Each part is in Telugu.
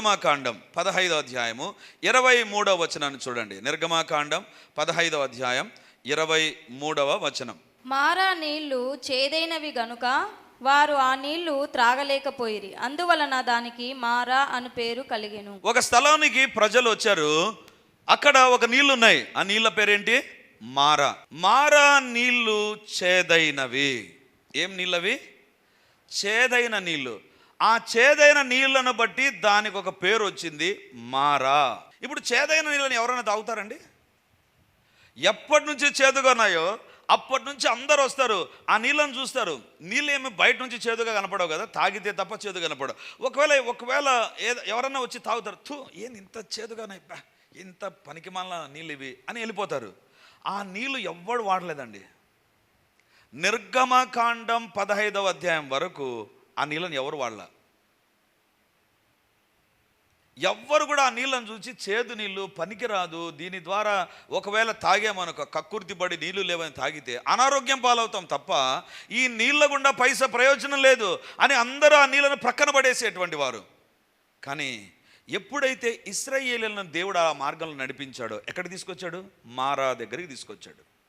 నిర్గమాకాండం పదహైదో అధ్యాయము ఇరవై మూడవ వచనాన్ని చూడండి. నిర్గమాకాండం పదహైదవ అధ్యాయం ఇరవై మూడవ వచనం. మారా నీళ్ళు చేదైనవి గనుక వారు ఆ నీళ్ళు త్రాగలేకపోయిరి. అందువలన దానికి మారా అను పేరు కలిగెను. ఒక స్థలానికి ప్రజలు వచ్చారు. అక్కడ ఒక నీళ్ళు ఉన్నాయి ఆ నీళ్ళ పేరేంటి? మారా. మారా నీళ్ళు చేదైనవి. ఏం నీళ్ళవి? చేదైన నీళ్ళు. ఆ చేదైన నీళ్ళను బట్టి దానికి ఒక పేరు వచ్చింది మారా. ఇప్పుడు చేదైన నీళ్ళని ఎవరైనా తాగుతారండి? ఎప్పటి నుంచి చేదుగా ఉన్నాయో అప్పటి నుంచి అందరు వస్తారు ఆ నీళ్ళని చూస్తారు. నీళ్ళు ఏమి బయట నుంచి చేదుగా కనపడవు కదా తాగితే తప్ప చేదు కనపడవు. ఒకవేళ ఒకవేళ ఏదో ఎవరన్నా వచ్చి తాగుతారు థూ ఏం ఇంత చేదుగానే ఇంత పనికి ఇంత పనికిమాల నీళ్ళు ఇవి అని వెళ్ళిపోతారు. ఆ నీళ్ళు ఎవ్వడు వాడలేదండి. నిర్గమకాండం పదహైదవ అధ్యాయం వరకు ఆ నీళ్ళని ఎవరు వాళ్ళ ఎవ్వరు కూడా ఆ నీళ్ళని చూసి చేదు నీళ్ళు పనికిరాదు దీని ద్వారా ఒకవేళ తాగామనుకో కక్కుర్తి పడి నీళ్ళు లేవని తాగితే అనారోగ్యం పాలవుతాం తప్ప ఈ నీళ్ళ గుండా పైసా ప్రయోజనం లేదు అని అందరూ ఆ నీళ్ళను ప్రక్కన పడేసేటువంటి వారు. కానీ ఎప్పుడైతే ఇస్రాయేలీలను దేవుడు ఆ మార్గంలో నడిపించాడో ఎక్కడ తీసుకొచ్చాడు? మారా దగ్గరికి తీసుకొచ్చాడు.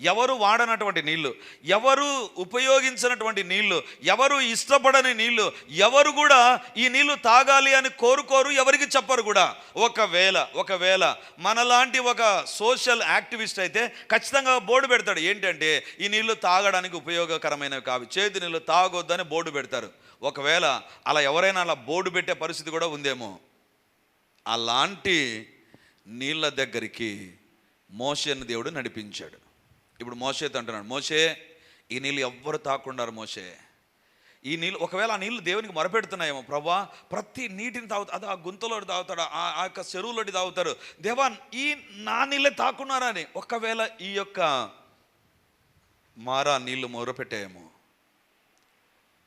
ఎవరు వాడనటువంటి నీళ్ళు? ఎవరు ఉపయోగించినటువంటి నీళ్ళు? ఎవరు ఇష్టపడని నీళ్ళు? ఎవరు కూడా ఈ నీళ్ళు తాగాలి అని కోరుకోరు ఎవరికి చెప్పరు కూడా. ఒకవేళ ఒకవేళ మనలాంటి ఒక సోషల్ యాక్టివిస్ట్ అయితే ఖచ్చితంగా బోర్డు పెడతాడు. ఏంటంటే ఈ నీళ్ళు తాగడానికి ఉపయోగకరమైనవి కావు. చేతి నీళ్ళు తాగొద్దని బోర్డు పెడతారు. ఒకవేళ అలా ఎవరైనా అలా బోర్డు పెట్టే పరిస్థితి కూడా ఉందేమో? అలాంటి నీళ్ళ దగ్గరికి మోషన్ దేవుడు నడిపించాడు. ఇప్పుడు మోషేతో అంటున్నాడు మోషే ఈ నీళ్ళు ఎవ్వరు తాకుండారు మోషే. ఈ నీళ్ళు ఒకవేళ ఆ నీళ్ళు దేవునికి మొరపెడుతున్నాయేమో ప్రభా ప్రతి నీటిని తాగుతా అది ఆ గుంతలో తాగుతాడు ఆ ఆ యొక్క చెరువులోటి తాగుతారు దేవా ఈ నా నీళ్ళే తాకున్నారా అని ఒకవేళ ఈ యొక్క మారా నీళ్ళు మొరపెట్టాయేమో.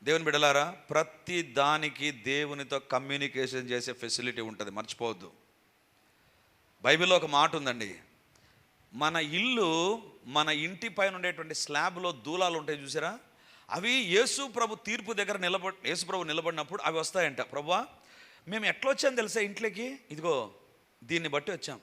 దేవుని బిడలారా ప్రతి దానికి దేవునితో కమ్యూనికేషన్ చేసే ఫెసిలిటీ ఉంటుంది మర్చిపోవద్దు. బైబిల్లో ఒక మాట ఉందండి మన ఇల్లు మన ఇంటి పైన ఉండేటువంటి స్లాబ్లో దూలాలు ఉంటాయి చూసారా? అవి యేసు ప్రభు తీర్పు దగ్గర నిలబ యేసు ప్రభు నిలబడినప్పుడు అవి వస్తాయంట. ప్రభా మేము ఎట్లా వచ్చాం తెలుసా ఇంట్లోకి? ఇదిగో దీన్ని బట్టి వచ్చాం.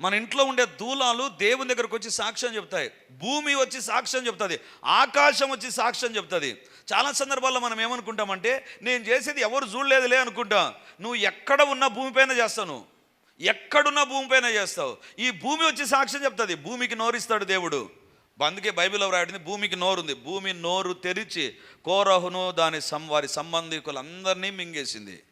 మన ఇంట్లో ఉండే దూలాలు దేవుని దగ్గరకు వచ్చి సాక్ష్యం చెప్తాయి. భూమి వచ్చి సాక్ష్యం చెప్తుంది. ఆకాశం వచ్చి సాక్ష్యం చెప్తుంది. చాలా సందర్భాల్లో మనం ఏమనుకుంటామంటే నేను చేసేది ఎవరు చూడలేదులే అనుకుంటా. నువ్వు ఎక్కడ ఉన్న భూమిపైన చేస్తావు ఎక్కడున్న భూమిపైన చేస్తావు. ఈ భూమి వచ్చి సాక్ష్యం చెప్తుంది. భూమికి నోరిస్తాడు దేవుడు. అందుకే బైబిల్లో రాయడింది భూమికి నోరు ఉంది భూమి నోరు తెరిచి కోరహును దాని సం వారి సంబంధికులందరినీ మింగేసింది.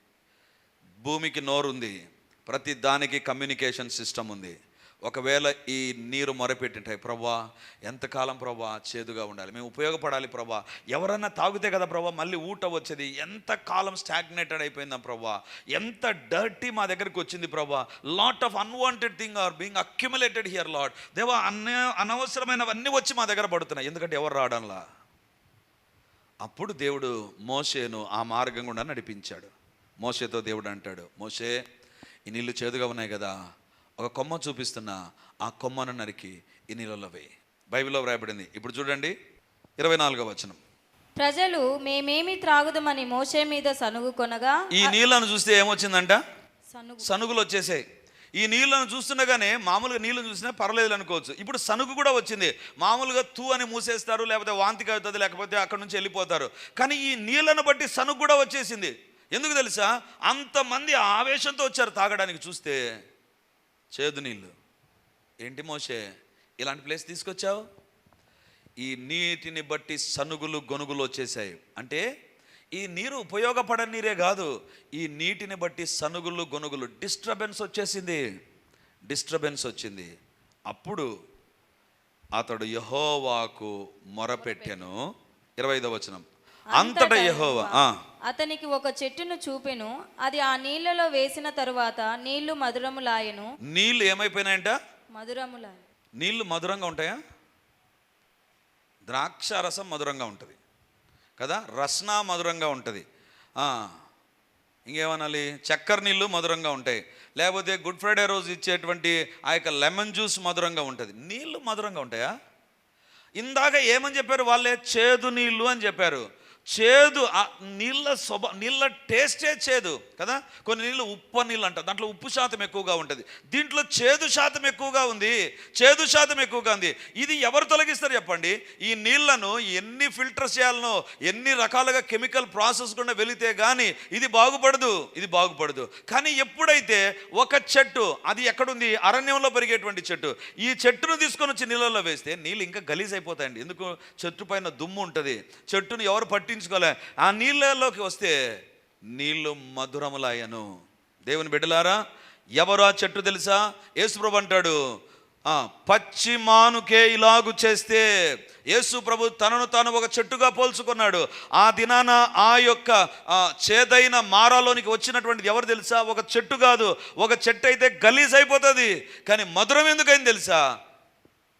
భూమికి నోరుంది. ప్రతి దానికి కమ్యూనికేషన్ సిస్టమ్ ఉంది. ఒకవేళ ఈ నీరు మొరపెట్టింటాయి ప్రభా ఎంతకాలం ప్రభా చేదుగా ఉండాలి? మేము ఉపయోగపడాలి ప్రభా. ఎవరన్నా తాగితే కదా ప్రభా మళ్ళీ ఊట వచ్చేది. ఎంత కాలం స్టాగ్నేటెడ్ అయిపోయిందా ప్రభా. ఎంత డర్టీ మా దగ్గరికి వచ్చింది ప్రభా. Lot of unwanted thing are being accumulated here lot దేవా అన్న అనవసరమైనవన్నీ వచ్చి మా దగ్గర పడుతున్నాయి. ఎందుకంటే ఎవరు రావడంలా? అప్పుడు దేవుడు మోసేను ఆ మార్గం గుండా నడిపించాడు. మోషేతో దేవుడు అంటాడు మోషే ఈ నీళ్ళు చేదుగా ఉన్నాయి కదా. ఒక కొమ్మ చూపిస్తున్నా ఆ కొమ్మను నరికి ఈ నీళ్ళలో వేయి. బైబిల్లో వ్రాయబడింది. ఇప్పుడు చూడండి. ఇరవై నాలుగో వచనం. ప్రజలు మేమేమి త్రాగుదమని మోషే మీద సనుగు కొనగా ఈ నీళ్ళను చూస్తే ఏమొచ్చిందంట? సనుగు. సనుగులు వచ్చేసాయి. ఈ నీళ్ళను చూస్తుండగానే మామూలుగా నీళ్ళు చూసినా పర్లేదు అనుకోవచ్చు. ఇప్పుడు సనుగు కూడా వచ్చింది. మామూలుగా తూ అని మూసేస్తారు లేకపోతే వాంతికి అవుతుంది లేకపోతే అక్కడ నుంచి వెళ్ళిపోతారు. కానీ ఈ నీళ్ళను బట్టి సనుగు కూడా వచ్చేసింది. ఎందుకు తెలుసా? అంతమంది ఆవేశంతో వచ్చారు తాగడానికి చూస్తే. చేదు నీళ్ళు. ఏంటి మోషే? ఇలాంటి ప్లేస్ తీసుకొచ్చావు? ఈ నీటిని బట్టి సనుగులు గొనుగులు వచ్చేసాయి అంటే ఈ నీరు ఉపయోగపడని నీరే కాదు ఈ నీటిని బట్టి సనుగులు గొనుగులు డిస్టర్బెన్స్ వచ్చేసింది. డిస్టర్బెన్స్ వచ్చింది. అప్పుడు అతడు యహోవాకు మొరపెట్టెను. ఇరవై ఐదవ వచనం. అంతటా యహోవా. అతనికి ఒక చెట్టును చూపెను. అది ఆ నీళ్ళలో వేసిన తరువాత నీళ్ళు మధురములాయను. నీళ్ళు ఏమైపోయినాయంట? మధురములాయ నీళ్ళు మధురంగా ఉంటాయా? ద్రాక్ష రసం మధురంగా ఉంటుంది. కదా? రస్న మధురంగా ఉంటుంది. ఇంకేమనాలి? చక్కెర నీళ్ళు మధురంగా ఉంటాయి. లేకపోతే గుడ్ ఫ్రైడే రోజు ఇచ్చేటువంటి ఆ యొక్క లెమన్ జ్యూస్ మధురంగా ఉంటుంది. నీళ్ళు మధురంగా ఉంటాయా? ఇందాక ఏమని చెప్పారు? వాళ్ళే చేదు నీళ్ళు అని చెప్పారు. చేదు నీళ్ళ స్వభా నీళ్ళ టేస్టే చేదు కదా? కొన్ని నీళ్ళు ఉప్పు నీళ్ళు అంటారు. దాంట్లో ఉప్పు శాతం ఎక్కువగా ఉంటుంది. దీంట్లో చేదు శాతం ఎక్కువగా ఉంది. చేదు శాతం ఎక్కువగా ఉంది. ఇది ఎవరు తొలగిస్తారు చెప్పండి? ఈ నీళ్ళను ఎన్ని ఫిల్టర్ చేయాలనో ఎన్ని రకాలుగా కెమికల్ ప్రాసెస్ గుండా వెళితే కానీ ఇది బాగుపడదు ఇది బాగుపడదు. కానీ ఎప్పుడైతే ఒక చెట్టు అది ఎక్కడుంది? అరణ్యంలో పెరిగేటువంటి చెట్టు. ఈ చెట్టును తీసుకొని వచ్చి నీళ్ళలో వేస్తే నీళ్ళు ఇంకా గలీజ్ అయిపోతాయండి ఎందుకు? చెట్టు పైన దుమ్ము ఉంటుంది. చెట్టును ఎవరు పట్టి పట్టించుకోలే. ఆ నీళ్ళలోకి వస్తే నీళ్ళు మధురములాయను. దేవుని బిడ్డలారా ఎవరు ఆ చెట్టు తెలుసా? యేసుప్రభు అంటాడు ఆ, పచ్చి మానుకే ఇలాగు చేస్తే యేసు ప్రభు తనను తాను ఒక చెట్టుగా పోల్చుకున్నాడు. ఆ దినాన ఆ యొక్క చేదైన మారాలోనికి వచ్చినటువంటిది ఎవరు తెలుసా? ఒక చెట్టు కాదు. ఒక చెట్టు అయితే గలీజ్ అయిపోతుంది కానీ మధురం ఎందుకైంది తెలుసా?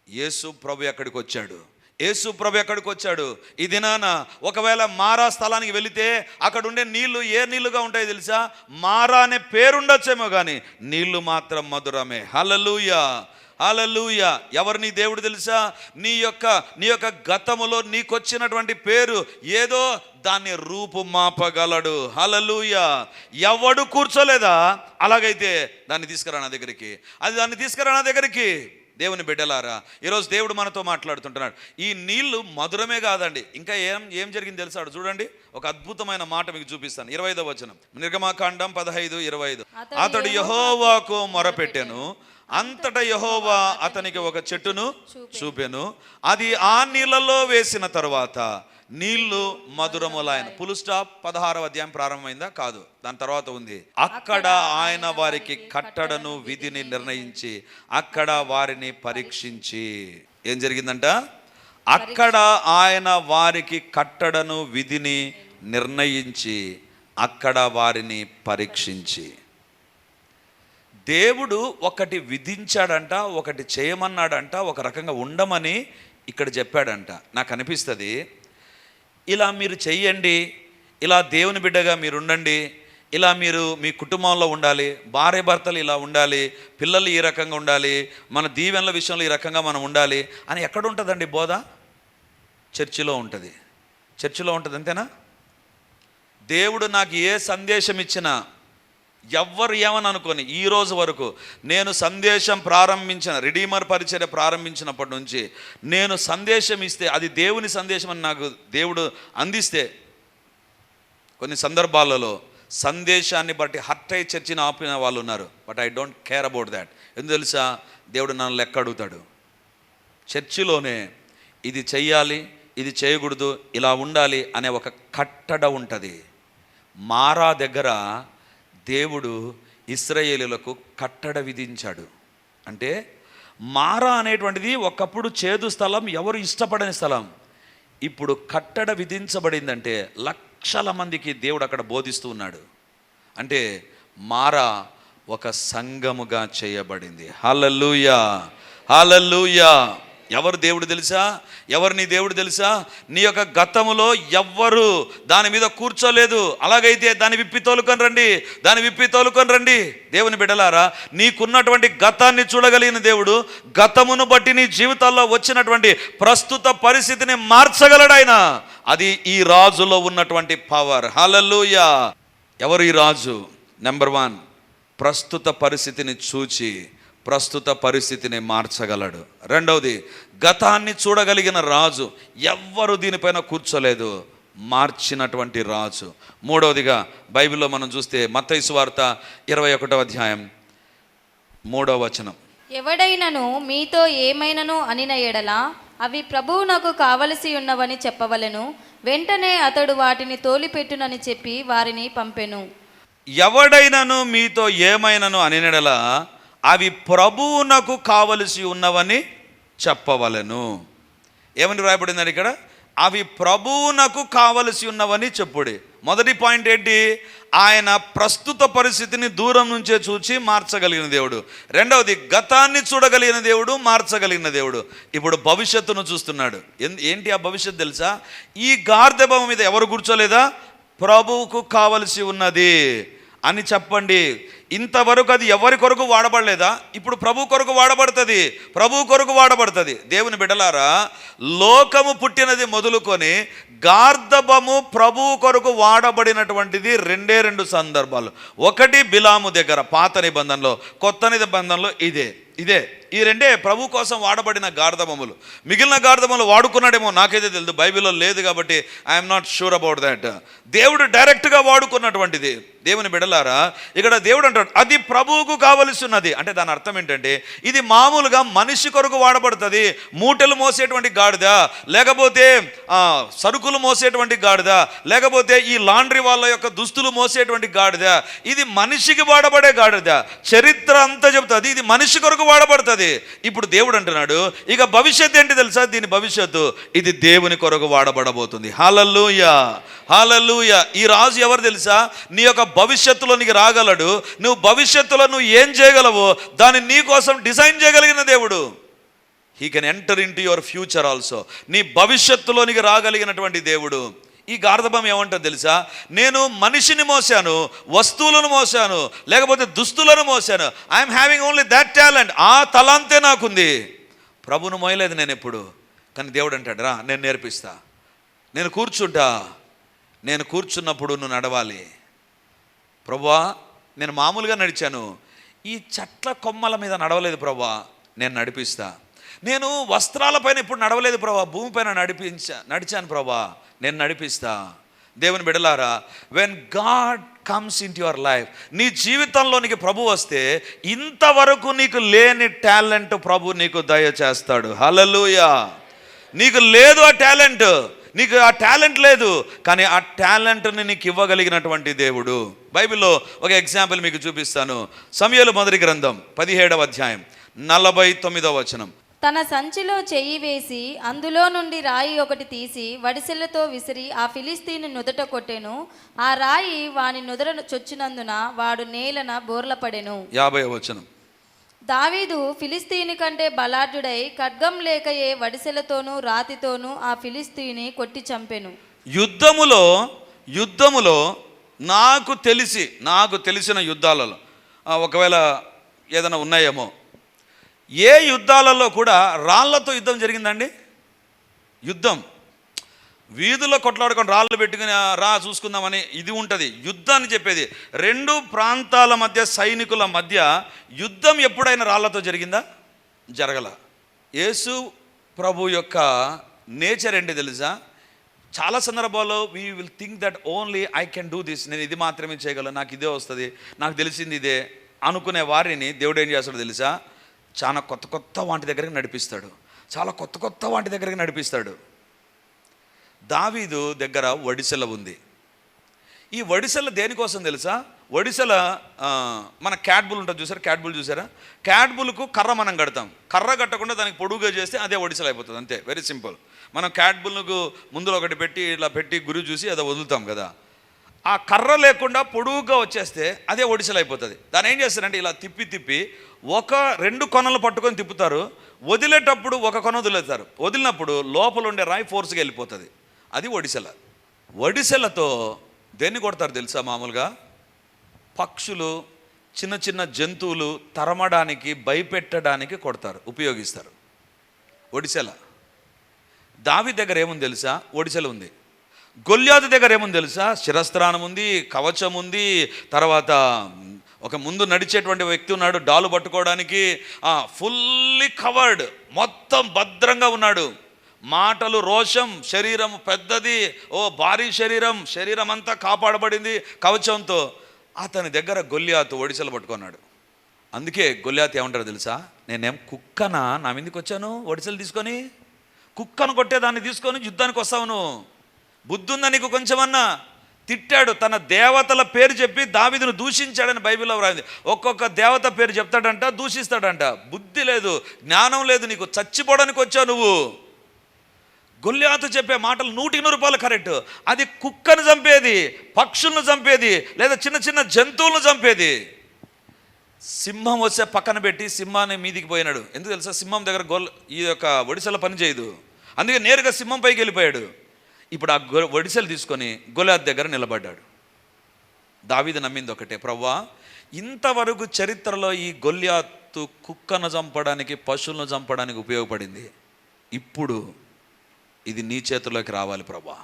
యేసు ప్రభు ఎక్కడికి వచ్చాడు యేసు ప్రభు ఎక్కడికి వచ్చాడు? ఈ దినాన. ఒకవేళ మారా స్థలానికి వెళితే అక్కడ ఉండే నీళ్ళు ఏ నీళ్ళుగా ఉంటాయో తెలుసా? మారా అనే పేరుండొచ్చేమో కానీ నీళ్ళు మాత్రం మధురమే. హలలుయ హలలుయ ఎవరు నీ దేవుడు తెలుసా? నీ యొక్క నీ యొక్క గతములో నీకొచ్చినటువంటి పేరు ఏదో దాన్ని రూపు మాపగలడు హలలుయ ఎవడు కూర్చోలేదా? అలాగైతే దాన్ని తీసుకురా నా దగ్గరికి. అది దాన్ని తీసుకురా నా దగ్గరికి. దేవుని బిడ్డలారా ఈరోజు దేవుడు మనతో మాట్లాడుతుంటున్నాడు. ఈ నీళ్ళు మధురమే కాదండి. ఇంకా ఏం ఏం జరిగింది తెలుసాడు చూడండి ఒక అద్భుతమైన మాట మీకు చూపిస్తాను. ఇరవై ఐదో వచనం. నిర్గమాకాండం పదహైదు ఇరవై ఐదు అతడు అతడు యహోవాకు మొరపెట్టెను. అంతట యహోవా అతనికి ఒక చెట్టును చూపెను. అది ఆ నీళ్ళలో వేసిన తరువాత నీళ్ళు మధురములాయన పులు స్టాప్ పదహారవ అధ్యాయం ప్రారంభమైందా? కాదు. దాని తర్వాత ఉంది. అక్కడ ఆయన వారికి కట్టడను విధిని నిర్ణయించి అక్కడ వారిని పరీక్షించి. ఏం జరిగిందంట? అక్కడ ఆయన వారికి కట్టడను విధిని నిర్ణయించి అక్కడ వారిని పరీక్షించి. దేవుడు ఒకటి విధించాడంట ఒకటి చేయమన్నాడంట ఒక రకంగా ఉండమని ఇక్కడ చెప్పాడంట. నాకు అనిపిస్తుంది ఇలా మీరు చెయ్యండి ఇలా దేవుని బిడ్డగా మీరు ఉండండి ఇలా మీరు మీ కుటుంబంలో ఉండాలి భార్య భర్తలు ఇలా ఉండాలి పిల్లలు ఈ రకంగా ఉండాలి మన దీవెనల విషయంలో ఈ రకంగా మనం ఉండాలి అని ఎక్కడ ఉంటుందండి బోధ? చర్చిలో ఉంటుంది. చర్చిలో ఉంటుంది అంతేనా? దేవుడు నాకు ఏ సందేశం ఇచ్చినా ఎవ్వరు ఏమని అనుకొని ఈ రోజు వరకు నేను సందేశం ప్రారంభించిన రిడీమర్ పరిచర్య ప్రారంభించినప్పటి నుంచి నేను సందేశం ఇస్తే అది దేవుని సందేశం అని నాకు దేవుడు అందిస్తే కొన్ని సందర్భాలలో సందేశాన్ని బట్టి హర్ట్ అయి చర్చిని ఆపిన వాళ్ళు ఉన్నారు. But I don't care about that ఎందుకు తెలుసా? దేవుడు నన్ను లెక్క అడుగుతాడు. చర్చిలోనే ఇది చెయ్యాలి ఇది చేయకూడదు ఇలా ఉండాలి అనే ఒక కట్టడ ఉంటుంది. మారా దగ్గర దేవుడు ఇస్రాయేలులకు కట్టడ విధించాడు. అంటే మారా అనేటువంటిది ఒకప్పుడు చేదు స్థలం ఎవరు ఇష్టపడని స్థలం. ఇప్పుడు కట్టడ విధించబడిందంటే లక్షల మందికి దేవుడు అక్కడ బోధిస్తూ ఉన్నాడు. అంటే మారా ఒక సంఘముగా చేయబడింది. హల్లెలూయా! హల్లెలూయా! ఎవరు దేవుడు తెలుసా? ఎవరు నీ దేవుడు తెలుసా? నీ యొక్క గతములో ఎవ్వరు దాని మీద కూర్చోలేదు. అలాగైతే దాన్ని విప్పి తోలుకొని రండి. దాన్ని విప్పి తోలుకొని రండి. దేవుని బిడ్డలారా నీకున్నటువంటి గతాన్ని చూడగలిగిన దేవుడు గతమును బట్టి నీ జీవితాల్లో వచ్చినటువంటి ప్రస్తుత పరిస్థితిని మార్చగలడాయన అది ఈ రాజులో ఉన్నటువంటి పవర్ హలలుయా ఎవరు ఈ రాజు? నెంబర్ వన్ ప్రస్తుత పరిస్థితిని చూచి ప్రస్తుత పరిస్థితిని మార్చగలడు. రెండవది గతాన్ని చూడగలిగిన రాజు ఎవ్వరు దీనిపైన కూర్చోలేదు. మార్చినటువంటి రాజు. మూడవదిగా బైబిల్లో మనం చూస్తే మత్తయి వార్త ఇరవై ఒకటో అధ్యాయం మూడవ వచనం. ఎవడైనను మీతో ఏమైనను అనిన ఎడల అవి ప్రభువునకు కావలసి ఉన్నవని చెప్పవలెను. వెంటనే అతడు వాటిని తోలిపెట్టునని చెప్పి వారిని పంపెను. ఎవడైనను మీతో ఏమైనను అనినడల అవి ప్రభువునకు కావలసి ఉన్నవని చెప్పవలెను. ఏమని రాయబడిందని ఇక్కడ? అవి ప్రభువునకు కావలసి ఉన్నవని చెప్పుడి. మొదటి పాయింట్ ఏంటి? ఆయన ప్రస్తుత పరిస్థితిని దూరం నుంచే చూచి మార్చగలిగిన దేవుడు. రెండవది గతాన్ని చూడగలిగిన దేవుడు మార్చగలిగిన దేవుడు. ఇప్పుడు భవిష్యత్తును చూస్తున్నాడు. ఏంటి ఆ భవిష్యత్తు తెలుసా? ఈ గార్ధబం మీద ఎవరు కూర్చోలేదా? ప్రభువుకు కావలసి ఉన్నది అని చెప్పండి. ఇంతవరకు అది ఎవరి కొరకు వాడబడలేదా? ఇప్పుడు ప్రభు కొరకు వాడబడుతుంది. ప్రభు కొరకు వాడబడుతుంది. దేవుని బిడ్డలారా లోకము పుట్టినది మొదలుకొని గార్ధబము ప్రభు కొరకు వాడబడినటువంటిది రెండే రెండు సందర్భాలు. ఒకటి బిలాము దగ్గర పాత నిబంధనలో కొత్త నిబంధనలో ఇదే. ఇదే. ఈ రెండే ప్రభు కోసం వాడబడిన గార్ధమములు మిగిలిన గార్ధబములు వాడుకున్నాడేమో నాకైతే తెలియదు బైబిల్లో లేదు కాబట్టి I'm not sure about that దేవుడు డైరెక్ట్గా వాడుకున్నటువంటిది. దేవుని బిడలారా ఇక్కడ దేవుడు అంటాడు. అది ప్రభువుకు కావలసి ఉన్నది అంటే దాని అర్థం ఏంటంటే ఇది మామూలుగా మనిషి కొరకు వాడబడుతుంది మూటలు మోసేటువంటి గాడిద లేకపోతే సరుకులు మోసేటువంటి గాడిద లేకపోతే ఈ లాండ్రీ వాళ్ళ యొక్క దుస్తులు మోసేటువంటి గాడిద ఇది మనిషికి వాడబడే గాడిద. చరిత్ర అంతా చెబుతుంది ఇది మనిషి కొరకు వాడబడుతుంది. ఇప్పుడు దేవుడు అంటున్నాడు ఇక భవిష్యత్ ఏంటి తెలుసా? దీని భవిష్యత్తు ఇది దేవుని కొరకు వాడబడబోతుంది. హాలల్లుయ! హాలల్లుయ! ఈ రాజు ఎవరు తెలుసా? నీ యొక్క భవిష్యత్తులో నీకు రాగలడు నువ్వు భవిష్యత్తులో నువ్వు ఏం చేయగలవో దాన్ని నీ కోసం డిజైన్ చేయగలిగిన దేవుడు. He can enter into your future also నీ భవిష్యత్తులోనికి రాగలిగినటువంటి దేవుడు. ఈ గార్ధబం ఏమంటో తెలుసా? నేను మనిషిని మోసాను వస్తువులను మోసాను లేకపోతే దుస్తులను మోసాను. I'm having only that talent ఆ తలాంతే నాకుంది. ప్రభును మోయలేదు నేను ఎప్పుడు. కానీ దేవుడు అంటాడు రా నేను నేర్పిస్తా. నేను కూర్చుంటా. నేను కూర్చున్నప్పుడు నువ్వు నడవాలి. ప్రభువా నేను మామూలుగా నడిచాను. ఈ చెట్ల కొమ్మల మీద నడవలేదు ప్రభా నేను నడిపిస్తా. నేను వస్త్రాలపైన ఇప్పుడు నడవలేదు ప్రభా భూమిపైన నడిపించా నడిచాను ప్రభా నేను నడిపిస్తా. దేవుని బిడలారా when God comes in your life నీ జీవితంలోనికి ప్రభు వస్తే ఇంతవరకు నీకు లేని టాలెంట్ ప్రభు నీకు దయచేస్తాడు. హలలుయా నీకు లేదు ఆ టాలెంట్. నీకు ఆ టాలెంట్ లేదు కానీ ఆ టాలెంట్ని నీకు ఇవ్వగలిగినటువంటి దేవుడు. బైబిల్లో ఒక ఎగ్జాంపుల్ మీకు చూపిస్తాను. సమయలు మొదటి గ్రంథం పదిహేడవ అధ్యాయం నలభై తొమ్మిదవ వచనం. తన సంచిలో చెయ్యి వేసి అందులో నుండి రాయి ఒకటి తీసి వడిసెలతో విసిరి ఆ ఫిలిస్తీని నుదట కొట్టెను. ఆ రాయి వాని నుదర చొచ్చినందున వాడు నేలన బోర్లపడెను. యాభై వచనం. దావీదు ఫిలిస్తీని కంటే బలాఢ్యుడై ఖడ్గం లేకయే వడిసెలతోనూ రాతితోనూ ఆ ఫిలిస్తీని కొట్టి చంపెను. యుద్ధములో యుద్ధములో నాకు తెలిసి నాకు తెలిసిన యుద్ధాలలో ఒకవేళ ఏదైనా ఉన్నాయేమో ఏ యుద్ధాలలో కూడా రాళ్ళతో యుద్ధం జరిగిందండి? యుద్ధం. వీధుల్లో కొట్లాడుకొని రాళ్ళు పెట్టుకుని రా చూసుకుందామని ఇది ఉంటుంది. యుద్ధాన్ని చెప్పేది. రెండు ప్రాంతాల మధ్య సైనికుల మధ్య యుద్ధం ఎప్పుడైనా రాళ్ళతో జరిగిందా? జరగల. యేసు ప్రభు యొక్క నేచర్ ఏంటి తెలుసా? చాలా సందర్భాల్లో we will think that only I can do this నేను ఇది మాత్రమే చేయగలను. నాకు ఇదే వస్తుంది. నాకు తెలిసింది ఇదే అనుకునే వారిని దేవుడు ఏం చేస్తాడో తెలుసా? చాలా కొత్త కొత్త వాటి దగ్గరికి నడిపిస్తాడు. చాలా కొత్త కొత్త వాటి దగ్గరికి నడిపిస్తాడు. దావీదు దగ్గర వడిసెల ఉంది. ఈ వడిసెల దేనికోసం తెలుసా? వడిసెల మన క్యాట్బుల్ ఉంటుంది చూసారా? క్యాట్బుల్ చూసారా? క్యాట్బుల్కు కర్ర మనం కడతాం. కర్ర కట్టకుండా దానికి పొడుగుగా చేస్తే అదే వడిసెల అయిపోతుంది అంతే. వెరీ సింపుల్ మనం క్యాట్బుల్కు ముందులో ఒకటి పెట్టి ఇలా పెట్టి గురి చూసి అదే వదులుతాం కదా. ఆ కర్ర లేకుండా పొడుగుగా వచ్చేస్తే అదే ఒడిసెలు అయిపోతుంది. దాన్ని ఏం చేస్తారంటే ఇలా తిప్పి తిప్పి ఒక రెండు కొనలు పట్టుకొని తిప్పుతారు. వదిలేటప్పుడు ఒక కొన వదిలేస్తారు వదిలినప్పుడు లోపల ఉండే రాయి ఫోర్స్గా వెళ్ళిపోతుంది. అది ఒడిసెల ఒడిసెలతో దేన్ని కొడతారు తెలుసా మామూలుగా? పక్షులు చిన్న చిన్న జంతువులు తరమడానికి భయపెట్టడానికి కొడతారు ఉపయోగిస్తారు. ఒడిసెల దావి దగ్గర ఏముంది తెలుసా? ఒడిసెల ఉంది. గొల్యాదు దగ్గర ఏముంది తెలుసా? శిరస్త్రాణం ఉంది కవచం ఉంది తర్వాత ఒక ముందు నడిచేటువంటి వ్యక్తి ఉన్నాడు డాలు పట్టుకోవడానికి ఫుల్లీ కవర్డ్ మొత్తం భద్రంగా ఉన్నాడు. మాటలు రోషం శరీరం పెద్దది ఓ భారీ శరీరం శరీరం అంతా కాపాడబడింది కవచంతో అతని దగ్గర గొల్లియాతు ఒడిసెలు పట్టుకున్నాడు. అందుకే గొల్లియాత్ ఏమంటారు తెలుసా? నేనేం కుక్కన? నా మీదకి వచ్చాను ఒడిసెలు తీసుకొని? కుక్కను కొట్టేదాన్ని తీసుకొని యుద్ధానికి వస్తావు నువ్వు. బుద్ధుందా నీకు కొంచెమన్నా? తిట్టాడు తన దేవతల పేరు చెప్పి దావిదును దూషించాడని బైబిల్లో వ్రాయింది. ఒక్కొక్క దేవత పేరు చెప్తాడంట దూషిస్తాడంట. బుద్ధి లేదు జ్ఞానం లేదు నీకు చచ్చిపోవడానికి వచ్చావు నువ్వు. గొల్లియాతు చెప్పే మాటలు నూటికి నూరు రూపాయలు కరెక్ట్. అది కుక్కను చంపేది పక్షులను చంపేది లేదా చిన్న చిన్న జంతువులను చంపేది. సింహం వస్తే పక్కన పెట్టి సింహాన్ని మీదికి పోయినాడు. ఎందుకు తెలుసా? సింహం దగ్గర గొల్ ఈ యొక్క ఒడిసెల పని చేయదు. అందుకే నేరుగా సింహం పైకి వెళ్ళిపోయాడు. ఇప్పుడు ఆ గొ ఒడిసెలు తీసుకొని గొలాద్ దగ్గర నిలబడ్డాడు. దావీది నమ్మింది ఒకటే ప్రవ్వా ఇంతవరకు చరిత్రలో ఈ గొల్యాత్తు కుక్కను చంపడానికి పశువులను చంపడానికి ఉపయోగపడింది. ఇప్పుడు ఇది నీ చేతుల్లోకి రావాలి ప్రభా.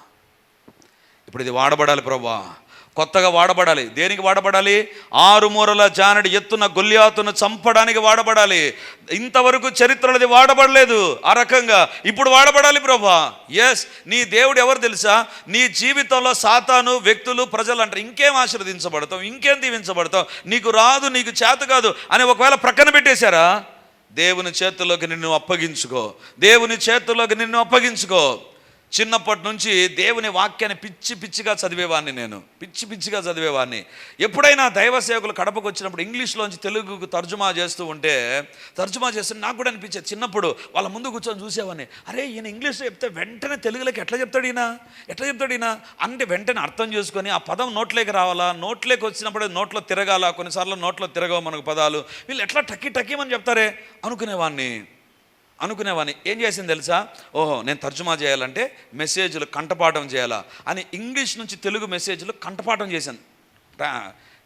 ఇప్పుడు ఇది వాడబడాలి ప్రభా. కొత్తగా వాడబడాలి. దేనికి వాడబడాలి? ఆరుమూరల జానడి ఎత్తున గొల్లియాతును చంపడానికి వాడబడాలి. ఇంతవరకు చరిత్రలది ఇది వాడబడలేదు. ఆ రకంగా ఇప్పుడు వాడబడాలి ప్రభా. ఎస్ నీ దేవుడు ఎవరు తెలుసా? నీ జీవితంలో సాతాను వ్యక్తులు ప్రజలు అంటారు ఇంకేం ఆశీర్వదించబడతాం ఇంకేం దీవించబడతాం నీకు రాదు నీకు చేత కాదు అని ఒకవేళ ప్రక్కన పెట్టేశారా? దేవుని చేతుల్లోకి నిన్ను అప్పగించుకో. దేవుని చేతుల్లోకి నిన్ను అప్పగించుకో. చిన్నప్పటి నుంచి దేవుని వాక్యాన్ని పిచ్చి పిచ్చిగా చదివేవాడిని నేను. పిచ్చి పిచ్చిగా చదివేవాడిని ఎప్పుడైనా దైవ సేవకులు కడపకు వచ్చినప్పుడు ఇంగ్లీష్లోంచి తెలుగుకు తర్జుమా చేస్తూ ఉంటే తర్జుమా చేస్తే నాకు కూడా అనిపించేది. చిన్నప్పుడు వాళ్ళ ముందు కూర్చొని చూసేవాడిని అరే ఈయన ఇంగ్లీష్లో చెప్తే వెంటనే తెలుగులోకి ఎట్లా చెప్తాడు ఈయన? ఎట్లా చెప్తాడు ఈయన? అంటే వెంటనే అర్థం చేసుకొని ఆ పదం నోట్లోకి రావాలా? నోట్లోకి వచ్చినప్పుడు నోట్లో తిరగాల? కొన్నిసార్లు నోట్లో తిరగవు మనకు పదాలు. వీళ్ళు ఎట్లా టక్కి టక్కిమని చెప్తారే? అనుకునేవాడిని అనుకునేవాడిని. ఏం చేసింది తెలుసా? ఓహో నేను తర్జుమా చేయాలంటే మెసేజ్లు కంటపాఠం చేయాలా అని ఇంగ్లీష్ నుంచి తెలుగు మెసేజ్లు కంటపాఠం చేశాను.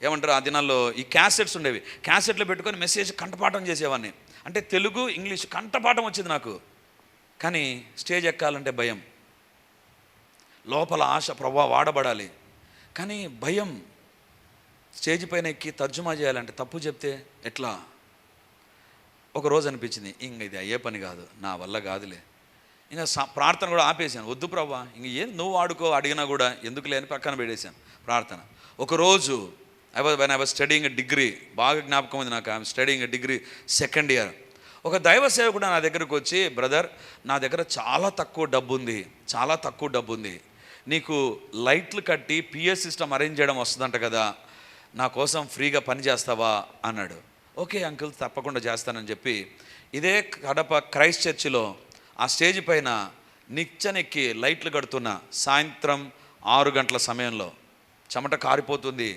ఏమంటారు ఆ దినాల్లో ఈ క్యాసెట్స్ ఉండేవి. క్యాసెట్లు పెట్టుకొని మెసేజ్ కంటపాఠం చేసేవాడిని. అంటే తెలుగు ఇంగ్లీష్ కంటపాఠం వచ్చింది నాకు. కానీ స్టేజ్ ఎక్కాలంటే భయం. లోపల ఆశ ప్రభావ వాడబడాలి. కానీ భయం. స్టేజ్ పైన ఎక్కి తర్జుమా చేయాలంటే తప్పు చెప్తే ఎట్లా? ఒక రోజు అనిపించింది ఇంక ఇది అయ్యే పని కాదు నా వల్ల కాదులే. ఇంకా ప్రార్థన కూడా ఆపేశాను వద్దు ప్రభా ఇంక ఏం నువ్వు ఆడుకో అడిగినా కూడా ఎందుకు లేని పక్కన పెట్టేశాను. ప్రార్థన. ఒకరోజు I was when I was studying degree బాగా జ్ఞాపకం ఉంది నాకు I'm studying degree second year ఒక దైవ సేవకుడు నా దగ్గరకు వచ్చి బ్రదర్ నా దగ్గర చాలా తక్కువ డబ్బు ఉంది చాలా తక్కువ డబ్బు ఉంది. నీకు లైట్లు కట్టి పిఎస్ సిస్టమ్ అరేంజ్ చేయడం వస్తుందంట కదా నా కోసం ఫ్రీగా పని చేస్తావా? అన్నాడు. ఓకే అంకుల్ తప్పకుండా చేస్తానని చెప్పి ఇదే కడప క్రైస్ట్ చర్చిలో ఆ స్టేజ్ పైన నిచ్చెనెక్కి లైట్లు కడుతున్న సాయంత్రం ఆరు గంటల సమయంలో చెమట కారిపోతుంది.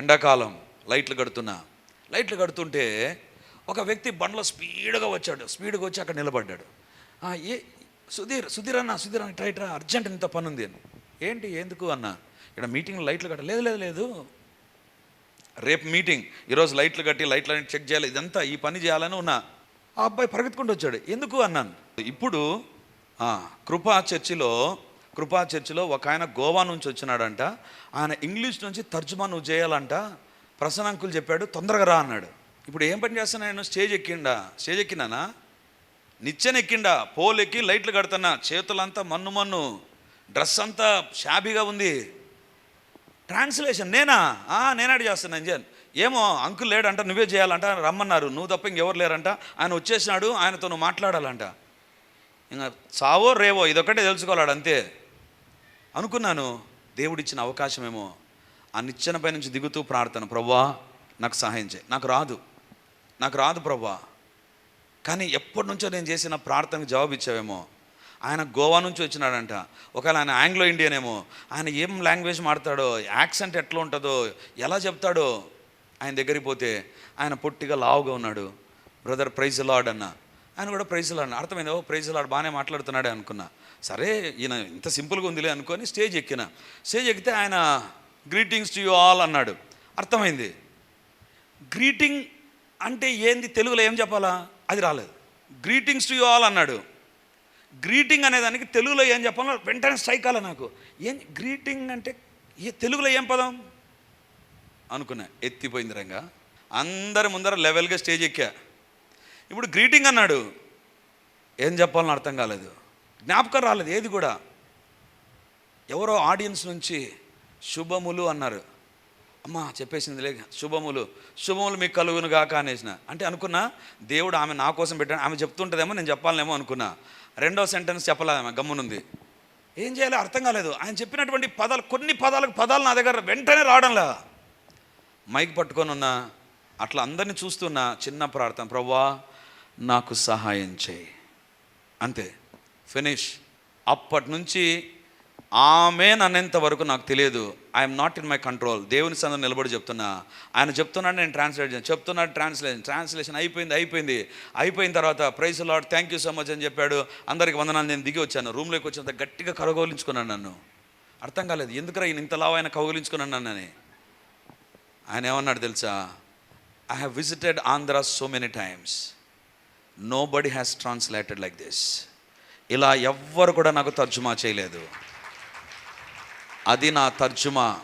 ఎండాకాలం లైట్లు కడుతున్నా. లైట్లు కడుతుంటే ఒక వ్యక్తి బండ్లో స్పీడ్గా వచ్చాడు. స్పీడ్గా వచ్చి అక్కడ నిలబడ్డాడు. ఏ సుధీర్ సుధీర్ అన్న సుధీర్ అన్న ఇట్రా ఇట్రా అర్జెంట్ ఇంత పని ఉంది ఏంటి ఎందుకు అన్న? ఇక్కడ మీటింగ్ లైట్లు కట్ట లేదు లేదు లేదు. రేపు మీటింగ్ ఈరోజు లైట్లు కట్టి లైట్లు అనేది చెక్ చేయాలి ఇదంతా ఈ పని చేయాలని ఉన్నా ఆ అబ్బాయి పరిగెత్తుకుంటూ వచ్చాడు. ఎందుకు అన్నాను? ఇప్పుడు కృపా చర్చిలో కృపా చర్చిలో ఒక ఆయన గోవా నుంచి వచ్చినాడంట. ఆయన ఇంగ్లీష్ నుంచి తర్జుమా నువ్వు చేయాలంట. ప్రసన్న అంకుల్ చెప్పాడు తొందరగా రా అన్నాడు. ఇప్పుడు ఏం పని చేస్తాను నేను? స్టేజ్ ఎక్కిండా? స్టేజ్ ఎక్కినానా నిచ్చెన ఎక్కిండా? పోల్ ఎక్కి లైట్లు కడుతున్నా. చేతులంతా మన్ను మన్ను. డ్రెస్ అంతా షాబీగా ఉంది. ట్రాన్స్లేషన్ నేనా? ఆ, నేనాడు చేస్తున్నాను అంజన్. ఏమో అంకుల్ లేడంట నువ్వే చేయాలంట రమ్మన్నారు. నువ్వు తప్ప ఇంకెవరు లేరంట. ఆయన వచ్చేసినాడు ఆయనతో నువ్వు మాట్లాడాలంట. ఇంకా చావో రేవో ఇదొక్కటే తెలుసుకోవాలాడు అంతే. అనుకున్నాను దేవుడిచ్చిన అవకాశమేమో ఆ నిచ్చెనపై నుంచి దిగుతూ ప్రార్థన. ప్రవ్వా నాకు సహాయం చేయి. నాకు రాదు. నాకు రాదు ప్రభా కానీ ఎప్పటి నుంచో నేను చేసిన ప్రార్థనకు జవాబు ఇచ్చావేమో ఆయన గోవా నుంచి వచ్చినాడంట. ఒకవేళ ఆయన ఆంగ్లో ఇండియన్ ఏమో ఆయన ఏం లాంగ్వేజ్ మాడతాడో యాక్సెంట్ ఎట్లా ఉంటుందో ఎలా చెప్తాడో ఆయన దగ్గరికి పోతే ఆయన పొట్టిగా లావుగా ఉన్నాడు. బ్రదర్ ప్రైజ్ లాడ్ అన్న. ఆయన కూడా ప్రైజ్ లాడ్ అర్థమైంది? ఓ ప్రైజ్ లాడ్ బాగానే మాట్లాడుతున్నాడే అనుకున్నా. సరే ఈయన ఇంత సింపుల్గా ఉందిలే అనుకొని స్టేజ్ ఎక్కిన. స్టేజ్ ఎక్కితే ఆయన గ్రీటింగ్స్ టు యూ ఆల్ అన్నాడు. అర్థమైంది? గ్రీటింగ్ అంటే ఏంది? తెలుగులో ఏం చెప్పాలా? అది రాలేదు. గ్రీటింగ్స్ టు యూ ఆల్ అన్నాడు. గ్రీటింగ్ అనేదానికి తెలుగులో ఏం చెప్పాలో వెంటనే స్ట్రైక్ అలా నాకు. ఏం గ్రీటింగ్ అంటే ఏ తెలుగులో ఏం పదం? అనుకున్నా. ఎత్తిపోయింది రంగా. అందరి ముందర లెవెల్గా స్టేజ్ ఎక్కా. ఇప్పుడు గ్రీటింగ్ అన్నాడు. ఏం చెప్పాలని అర్థం కాలేదు. జ్ఞాపకం రాలేదు ఏది కూడా. ఎవరో ఆడియన్స్ నుంచి శుభములు అన్నారు. అమ్మా చెప్పేసింది లేక శుభములు. శుభములు మీకు కలుగును గాక అనేసిన. అంటే అనుకున్నా దేవుడు ఆమె నా కోసం పెట్టాను ఆమె చెప్తుంటుందేమో నేను చెప్పాలనేమో అనుకున్నా. రెండో సెంటెన్స్ చెప్పలే ఆమె? గమ్మునుంది. ఏం చేయాలో అర్థం కాలేదు. ఆయన చెప్పినటువంటి పదాలు కొన్ని పదాలకు పదాలు నా దగ్గర వెంటనే రావడంలా మైక్ పట్టుకొని ఉన్నా అట్లా అందరిని చూస్తున్నా చిన్న ప్రార్థన ప్రవ్వా నాకు సహాయం చేయి. అంతే. ఫినిష్. అప్పటి నుంచి ఆమెన్ అనేంత వరకు నాకు తెలియదు. I'm not in my control దేవుని సందర్భం నిలబడి చెప్తున్నా. ఆయన చెప్తున్నాడు నేను ట్రాన్స్లేట్ చెప్తున్నాడు ట్రాన్స్లేషన్ ట్రాన్స్లేషన్ అయిపోయింది అయిపోయింది. అయిపోయిన తర్వాత praise lord thank you so much అని చెప్పాడు. అందరికి వందనాలు నేను దిగి వచ్చాను. రూమ్లోకి వచ్చినంత గట్టిగా కరగోలించుకున్నాను నన్ను. అర్థం కాలేదు. ఎందుకురా ఈయన ఇంత ఆయన కౌగులించుకున్నాను నన్నని ఆయన ఏమన్నాడు తెలుసా? I have visited Andhra so many times nobody has translated like this ఇలా ఎవ్వరు కూడా నాకు తర్జుమా చేయలేదు. అది నా తర్జుమా.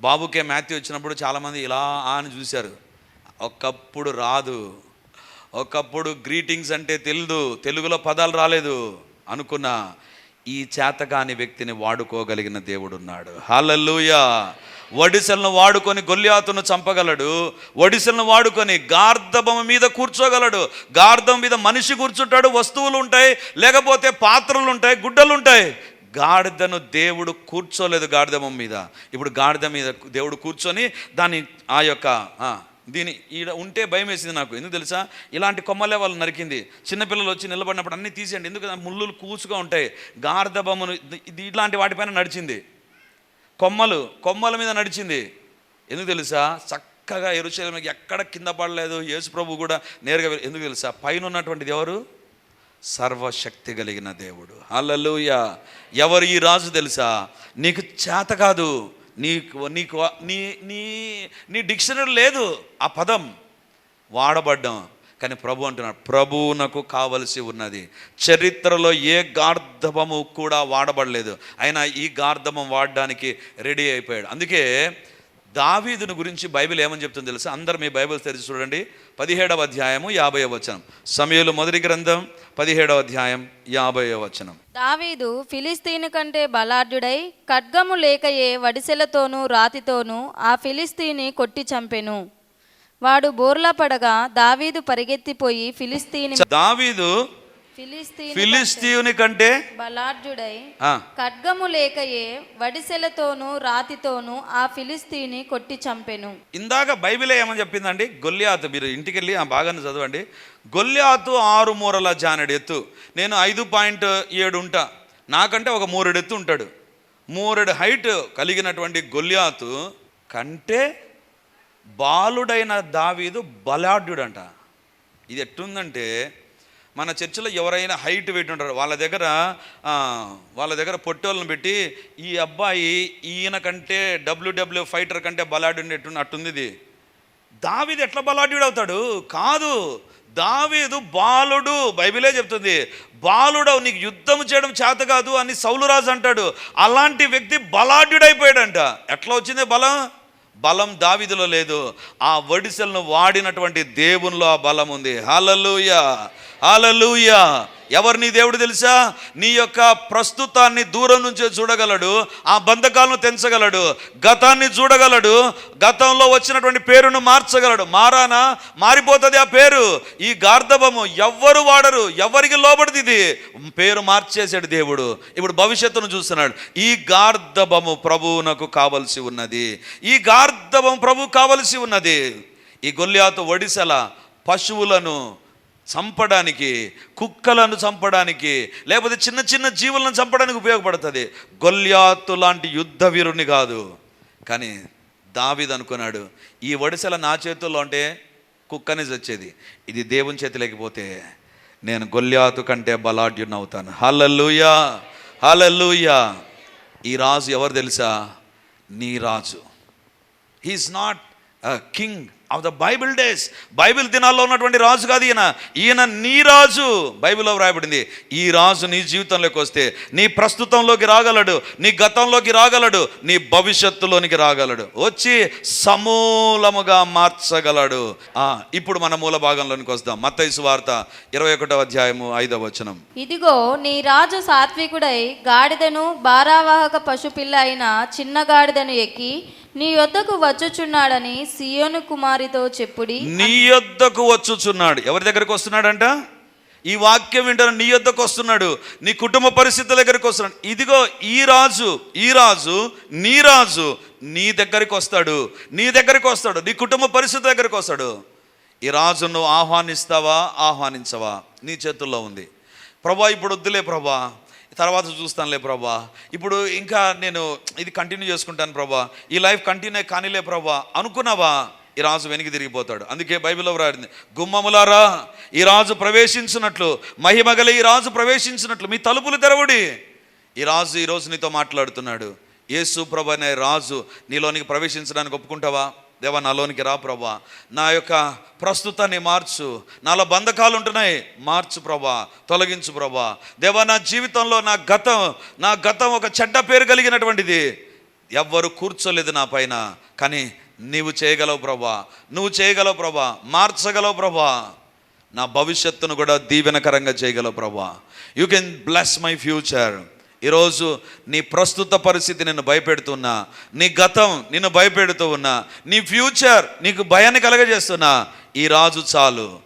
బాబుకే మ్యాథ్యూ వచ్చినప్పుడు చాలామంది ఇలా అని చూశారు. ఒకప్పుడు రాదు. ఒకప్పుడు గ్రీటింగ్స్ అంటే తెలియదు తెలుగులో పదాలు రాలేదు అనుకున్నా. ఈ చేతకాని వ్యక్తిని వాడుకోగలిగిన దేవుడు ఉన్నాడు హల్లెలూయా. ఒడిసెలను వాడుకొని గొల్లియాతును చంపగలడు. ఒడిసెలను వాడుకొని గార్ధబం మీద కూర్చోగలడు. గార్ధం మీద మనిషి కూర్చుంటాడు. వస్తువులు ఉంటాయి. లేకపోతే పాత్రలు ఉంటాయి. గుడ్డలు ఉంటాయి. గాడిదను దేవుడు కూర్చోలేదు గాడిదమ్మ మీద. ఇప్పుడు గాడిద మీద దేవుడు కూర్చొని దాన్ని ఆ యొక్క దీని ఈడ ఉంటే భయం వేసింది నాకు. ఎందుకు తెలుసా? ఇలాంటి కొమ్మలే వాళ్ళు నరికింది. చిన్నపిల్లలు వచ్చి నిలబడినప్పుడు అన్నీ తీసేయండి. ఎందుకు ముళ్ళులు కూసుగా ఉంటాయి. గాడిద బొమ్మను ఇది- ఇట్లాంటి వాటిపైన నడిచింది. కొమ్మలు కొమ్మల మీద నడిచింది. ఎందుకు తెలుసా? చక్కగా ఎరుశలేమికి ఎక్కడ కింద పడలేదు. యేసు ప్రభు కూడా నేరుగా ఎందుకు తెలుసా? పైన ఉన్నటువంటిది ఎవరు? సర్వశక్తి కలిగిన దేవుడు. హల్లెలూయ. ఎవరు ఈ రాజు తెలుసా? నీకు చేత కాదు. నీకు నీకు నీ నీ నీ డిక్షనరీ లేదు. ఆ పదం వాడబడ్డం. కానీ ప్రభు అంటున్నాడు ప్రభువునకు కావలసి ఉన్నది. చరిత్రలో ఏ గార్ధపము కూడా వాడబడలేదు. అయినా ఈ గార్ధబం వాడడానికి రెడీ అయిపోయాడు. అందుకే దావీదుని గురించి బైబిల్ ఏమని చెప్తుందో తెలుసా? అందరు మీ బైబిల్ తెరిచి చూడండి. పదిహేడవ అధ్యాయము యాభై వచనం. సమయంలో మొదటి గ్రంథం పదిహేడవ అధ్యాయం యాభై వచనం. దావీదు ఫిలిస్తీను కంటే బలాఢ్యుడై ఖడ్గము లేకయే వడిసెలతోనూ రాతితోనూ ఆ ఫిలిస్తీని కొట్టి చంపెను. వాడు బోర్లా పడగా దావీదు పరిగెత్తిపోయి ఫిలిస్తీని దావీదు ఫిలిస్తీయుని కంటే బలాఢ్యుడై ఆ, ఖడ్గము లేకయే వడిసెలతోనూ రాతితోనూ ఆ ఫిలిస్తీని కొట్టి చంపెను. ఇందాక బైబిలే ఏమని చెప్పిందండి? గొల్లియాతు మీరు ఇంటికి వెళ్ళి ఆ భాగాన్ని చదవండి. గొల్లియాతు ఆరు మూరల జానెడు ఎత్తు నేను ఐదు పాయింట్ ఏడు ఉంటా. నాకంటే ఒక మూరెడు ఎత్తు ఉంటాడు. మూరెడు హైట్ కలిగినటువంటి గొల్లియాతు కంటే బాలుడైన దావీదు బలాఢ్యుడంట. ఇది ఎట్టుందంటే మన చర్చిలో ఎవరైనా హైట్ వెయిట్ ఉంటారు. వాళ్ళ దగ్గర వాళ్ళ దగ్గర పొట్టోళ్ళని పెట్టి ఈ అబ్బాయి ఈయన కంటే డబ్ల్యూడబ్ల్యూ ఫైటర్ కంటే బలాఢ్యుడు అట్టుంది ఇది. దావీది ఎట్లా బలాడ్యుడు అవుతాడు? కాదు. దావీదు బాలుడు. బైబిలే చెప్తుంది. బాలుడవు నీకు యుద్ధం చేయడం చేత కాదు అని సౌలురాజు అంటాడు. అలాంటి వ్యక్తి బలాఢ్యుడైపోయాడంట. ఎట్లా వచ్చింది బలం? బలం దావిదిలో లేదు. ఆ వడిసెలను వాడినటువంటి దేవునిలో ఆ బలం ఉంది. హాలలుయ హాలలుయ ఎవరు నీ దేవుడు తెలుసా? నీ యొక్క ప్రస్తుతాన్ని దూరం నుంచే చూడగలడు ఆ బంధకాలను తెంచగలడు గతాన్ని చూడగలడు గతంలో వచ్చినటువంటి పేరును మార్చగలడు. మారానా? మారిపోతుంది ఆ పేరు. ఈ గార్ధబము ఎవ్వరు వాడరు ఎవరికి లోబడిది ఇది? పేరు మార్చేశాడు దేవుడు. ఇప్పుడు భవిష్యత్తును చూస్తున్నాడు. ఈ గార్ధబము ప్రభువునకు కావలసి ఉన్నది. ఈ గార్ధబం ప్రభు కావలసి ఉన్నది. ఈ గొల్లియాతో ఒడిసెల పశువులను చంపడానికి కుక్కలను చంపడానికి లేకపోతే చిన్న చిన్న జీవులను చంపడానికి ఉపయోగపడుతుంది. గొల్యాత్తు లాంటి యుద్ధ వీరుని కాదు. కానీ దావిద్ అనుకున్నాడు ఈ ఒడిసెల నా చేతుల్లో ఉంటే కుక్కని చచ్చేది. ఇది దేవుని చేతి లేకపోతే నేను గొల్యాతు కంటే బలాఢ్యుని అవుతాను. Hallelujah hallelujah. ఈ రాజు ఎవరు తెలుసా? నీ రాజు. He is not king of the Bible days. Bible దినాల్లో ఉన్నటువంటి రాజు కాదు ఈయన. ఈయన నీ రాజు. బైబిల్లో వ్రాయబడింది. ఈ రాజు నీ జీవితంలోకి వస్తే నీ ప్రస్తుతంలోకి రాగలడు నీ గతంలోకి రాగలడు నీ భవిష్యత్తులోనికి రాగలడు. వచ్చి సమూలముగా మార్చగలడు. ఆ, ఇప్పుడు మన మూల భాగంలోనికి వస్తాం. మత్తైసు వార్త ఇరవై ఒకటో అధ్యాయము ఐదవ వచనం. ఇదిగో నీ రాజు సాత్వికుడై గాడిదను భారావాహక పశుపిల్ల అయిన చిన్న గాడిదను ఎక్కి నీ యొద్దకు వచ్చుచున్నాడని సియోను కుమారితో చెప్పుడి. నీ యొద్దకు వచ్చుచున్నాడు. ఎవరి దగ్గరకు వస్తున్నాడంట? ఈ వాక్యం వింటాను నీ యొద్దకు వస్తున్నాడు. నీ కుటుంబ పరిస్థితుల దగ్గరికి వస్తున్నాడు. ఇదిగో ఈ రాజు ఈ రాజు నీ రాజు నీ దగ్గరికి వస్తాడు. నీ దగ్గరికి వస్తాడు. నీ కుటుంబ పరిస్థితి దగ్గరికి వస్తాడు. ఈ రాజు నువ్వు ఆహ్వానిస్తావా? ఆహ్వానించవా? నీ చేతుల్లో ఉంది. ప్రభా ఇప్పుడు వద్దులే ప్రభా. తర్వాత చూస్తానులే ప్రభా. ఇప్పుడు ఇంకా నేను ఇది కంటిన్యూ చేసుకుంటాను ప్రభా. ఈ లైఫ్ కంటిన్యూ కానీలే ప్రభా. అనుకున్నావా? ఈ రాజు వెనక్కి తిరిగిపోతాడు. అందుకే బైబిల్లో వ్రాడింది గుమ్మములారా ఈ రాజు ప్రవేశించినట్లు మహిమగల ఈ రాజు ప్రవేశించినట్లు మీ తలుపులు తెరవుడి. ఈ రాజు ఈరోజు నీతో మాట్లాడుతున్నాడు యేసు ప్రభు అనే రాజు నీలోనికి ప్రవేశించడానికి ఒప్పుకుంటావా? దేవా నాలోనికి రా ప్రభా. నా యొక్క ప్రస్తుతాన్ని మార్చు. నాలో బంధకాలు ఉంటున్నాయి. మార్చు ప్రభా. తొలగించు ప్రభా. దేవా నా జీవితంలో నా గతం నా గతం ఒక చెడ్డ పేరు కలిగినటువంటిది. ఎవ్వరు కూర్చోలేదు నా పైన కానీ నీవు చేయగలవు ప్రభా. నువ్వు చేయగలవు ప్రభా. మార్చగలవు ప్రభా. నా భవిష్యత్తును కూడా దీవెనకరంగా చేయగలవు ప్రభా. You can bless my future ఈరోజు నీ ప్రస్తుత పరిస్థితి నిన్ను భయపెడుతున్నా నీ గతం నిన్ను భయపెడుతూ ఉన్నా నీ ఫ్యూచర్ నీకు భయాన్ని కలగజేస్తున్నా ఈ రాజు చాలు.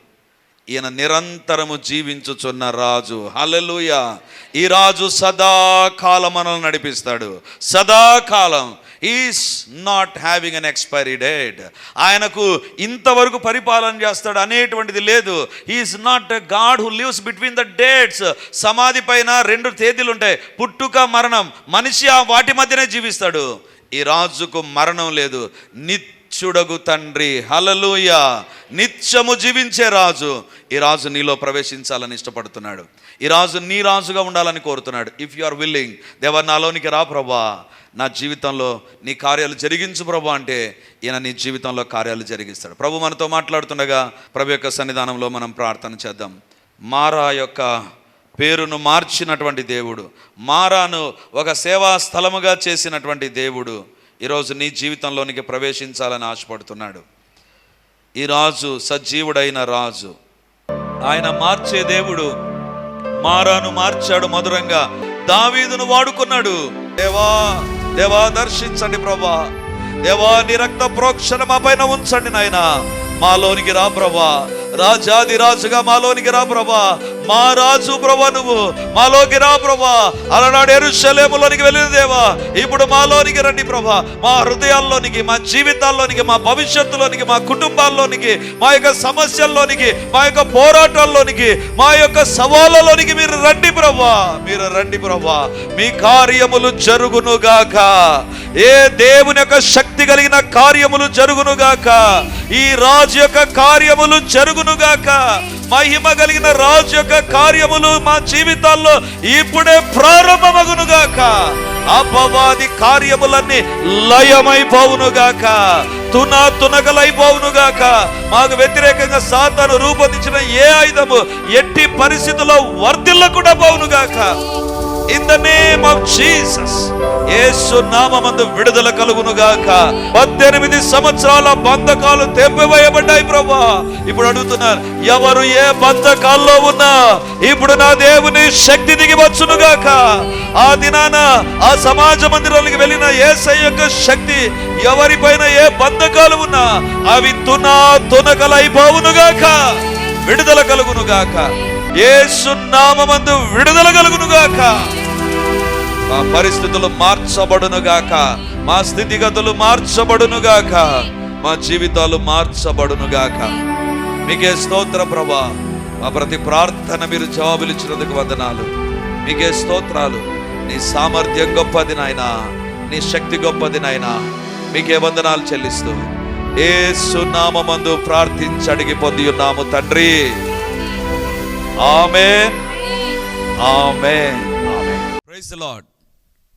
ఈయన నిరంతరము జీవించుచున్న రాజు. హలలుయ ఈ రాజు సదాకాలం మనల్ని నడిపిస్తాడు. సదాకాలం is not having an expiry date ఆయనకు ఇంతవరకు పరిపాలన చేస్తాడు అనేటువంటిది లేదు. Is not God who lives between the dates సమాధి పైన రెండు తేదీలు ఉంటాయి పుట్టుక మరణం. మనిషి ఆ వాటి మధ్యనే జీవిస్తాడు. ఈ రాజుకు మరణం లేదు. నిత్యుడగు తండ్రి. హలలుయ నిత్యము జీవించే రాజు. ఈ రాజు నీలో ప్రవేశించాలని ఇష్టపడుతున్నాడు. ఈ రాజు నీ రాజుగా ఉండాలని కోరుతున్నాడు. ఇఫ్ యు ఆర్ విల్లింగ్ దేవ నాలోనికి రా ప్రభా. నా జీవితంలో నీ కార్యాలు జరిగించు ప్రభు అంటే ఈయన నీ జీవితంలో కార్యాలు జరిగిస్తాడు. ప్రభు మనతో మాట్లాడుతుండగా ప్రభు యొక్క సన్నిధానంలో మనం ప్రార్థన చేద్దాం. మారా యొక్క పేరును మార్చినటువంటి దేవుడు మారాను ఒక సేవా స్థలముగా చేసినటువంటి దేవుడు ఈరోజు నీ జీవితంలోనికి ప్రవేశించాలని ఆశపడుతున్నాడు. ఈ రాజు సజీవుడైన రాజు ఆయన మార్చే దేవుడు మారాను మార్చాడు మధురంగా దావీదును వాడుకున్నాడు. దేవా దేవా దర్శించండి ప్రభా. దేవా నీ రక్త ప్రోక్షణ మా పైన ఉంచండి నాయన. మాలోనికి రా ప్రభా. రాజాది రాజుగా మాలోనికి రా ప్రభా. మా రాజు ప్రభా నువ్వు మాలోకి రా ప్రభా. అలనాడు ఎరుశలేములోనికి వెళ్ళిన దేవా ఇప్పుడు మాలోనికి రండి ప్రభా. మా హృదయాల్లోనికి మా జీవితాల్లోనికి మా భవిష్యత్తులోనికి మా కుటుంబాల్లోనికి మా యొక్క సమస్యల్లోనికి మా యొక్క పోరాటాల్లోనికి మా యొక్క సవాళ్ళలోనికి మీరు రండి ప్రభా. మీరు రండి ప్రభా. మీ కార్యములు జరుగునుగాక ఏ దేవుని యొక్క శక్తి కలిగిన కార్యములు జరుగునుగాక ఈ రాజు యొక్క కార్యములు జరుగునుగాక మహిమ కలిగిన రాజు యొక్క కార్యములు మా జీవితాల్లో ఇప్పుడే ప్రారంభమగునుగాక. అపవాది కార్యములన్నీ లయమైపోవునుగాక. తున తునకలైపోవునుగాక మాకు వ్యతిరేకంగా సాతాను రూపొందించిన ఏ ఆయుధము ఎట్టి పరిస్థితుల్లో వర్ధిల్లకుండా పోవునుగాక. In the name of Jesus యేసు నామందు విడుదల కలుగును గాక పద్దెనిమిది సంవత్సరాల బంధకాలు తెంపివేయబడ్డాయి ప్రభా ఇప్పుడు అడుగుతున్నారు ఎవరు ఏ బంధకాల్లో ఉన్నా ఇప్పుడు నా దేవుని శక్తి దిగి వచ్చునుగాక. ఆ దినాన ఆ సమాజ మందిరానికి వెళ్ళిన ఏసై యొక్క శక్తి ఎవరిపైన ఏ బంధకాలు ఉన్నా అవి తునా తునకలైపోవునుగాక. విడుదల కలుగునుగాక. యేసు నామమందు విడుదల కలుగును గాక మా పరిస్థితులు మార్చబడునుగాక. మా స్థితిగతులు మార్చబడునుగాక. మా జీవితాలు మార్చబడునుగాక. మీకే స్తోత్ర ప్రభా. మా ప్రతి ప్రార్థన మీరు జవాబులిచ్చినందుకు వందనాలు. మీకే స్తోత్రాలు. నీ సామర్థ్యం గొప్పది నాయనా. నీ శక్తి గొప్పది నాయనా. మీకే వందనాలు చెల్లిస్తూ ఏ సునామందు ప్రార్థించి అడిగి పొంది ఉన్నాము తండ్రి. ఆమె ఆమె ప్రైజ్ లాడ్